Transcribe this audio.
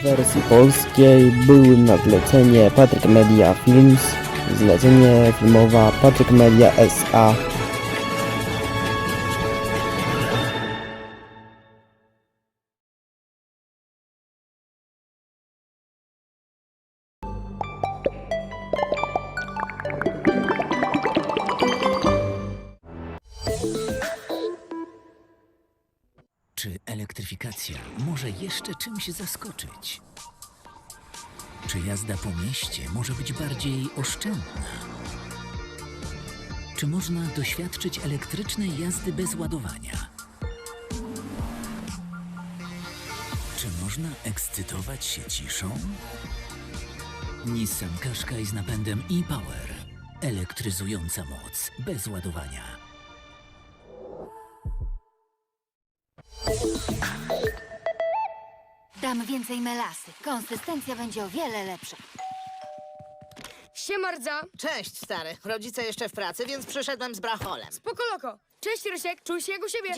W wersji polskiej były na zlecenie Media Films, zlecenie filmowa Patryk Media S.A. Czy elektryfikacja może jeszcze czymś zaskoczyć? Czy jazda po mieście może być bardziej oszczędna? Czy można doświadczyć elektrycznej jazdy bez ładowania? Czy można ekscytować się ciszą? Nissan Qashqai z napędem e-Power. Elektryzująca moc bez ładowania. Dam więcej melasy. Konsystencja będzie o wiele lepsza. Siemardza! Cześć, stary. Rodzice jeszcze w pracy, więc przyszedłem z bracholem. Spoko loko! Cześć Rysiek, czuj się jak u siebie.